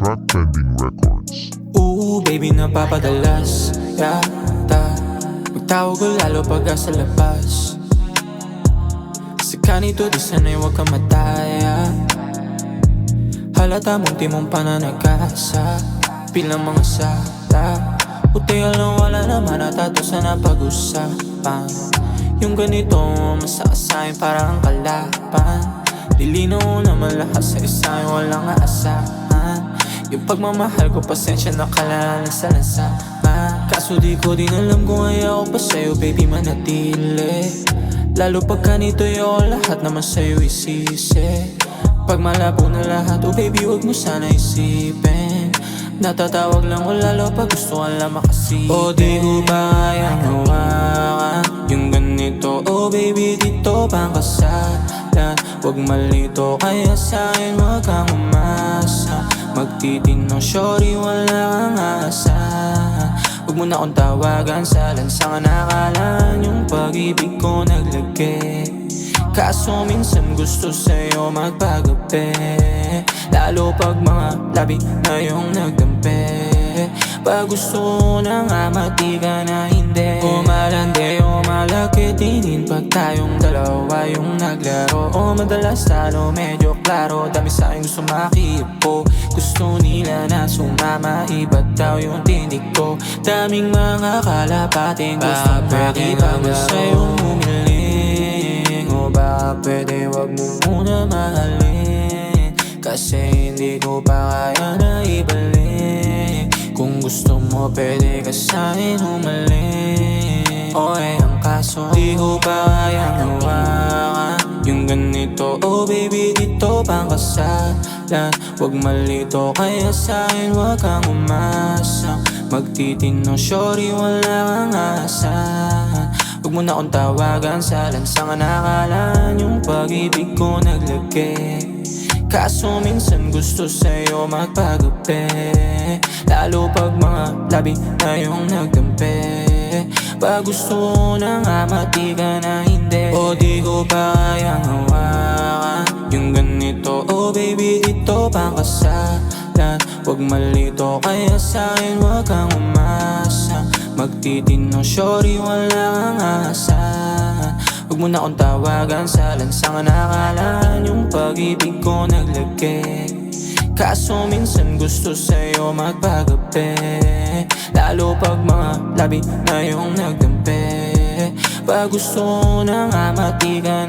Track Pending Records. Oo, baby, napapadalas. Yata Magtawag ko lalo pag sa labas. Sa kanito, di sana'y huwag ka mataya Halata mong timong pananagkasa Bilang mga sala Puti alam wala naman natato sa napag-usapan. Yung ganito, masakasayang parang kalaban. Dilinaw naman lahat sa isa'y walang aasahan Yung pagmamahal ko, pasensya na kalala sa lansaman Kaso di ko din alam kung ayaw pa sa'yo, baby manatili. Lalo pagka nito yung lahat naman sa'yo isisi. Pag malabo na lahat, oh baby wag mo sana isipin. Natatawag lang ko lalo pag gusto ka lang makasipin. O di ko ba kayang hawakan Yung ganito, oh baby dito bang kasalan Huwag malito kaya sa'kin wag kang umasa Magtitino shorty wala kang asahan Huwag mo na akong tawagan sa lansangan Nakala yung pag-ibig ko naglagay. Kaso minsan gusto sa'yo magpagabi Lalo pag mga labi na yung nagdampi. Pag gusto na nga mati ka na hindi. Umalandi o malakitinin Pag tayong dalawa yung naglaro. O madalas talo medyo klaro Dami sa'kin gusto makiupo Gusto nila na sumama Iba daw yung tinig ko. Daming mga kalapating Gusto makita mo sa'yo humiling? O baka pwede wag mo muna mahalin? Kasi hindi ko pa kaya na ibalik. Kung gusto mo pwede ka sa'kin humaling O eh ang kaso Di ko pa kaya hawakan Ganito Oh baby dito pang kasalan Huwag malito kaya sa'kin wag kang umasa. Magtitino shorty wala kang asahan Huwag mo na akong tawagan sa lansangan Nakalaan yung pag-ibig ko naglagay. Kaso minsan gusto sa'yo magpagabi. Lalo pag mga labi na yung nagdampi Pag gusto na nga mati ka na hindi. O di ko pa kayang hawakan Yung ganito, oh baby dito pang kasalan. Huwag malito kaya sa'kin wag kang umasa. Magtitino shorty wala kang asahan Huwag mo na akong tawagan sa lansangan Nakalaan yung pag-ibig ko naglagay. Kaso minsan gusto sa'yo magpagabi Lalo pag mga labi na yung nagdampi. Pag gusto ko na nga mati na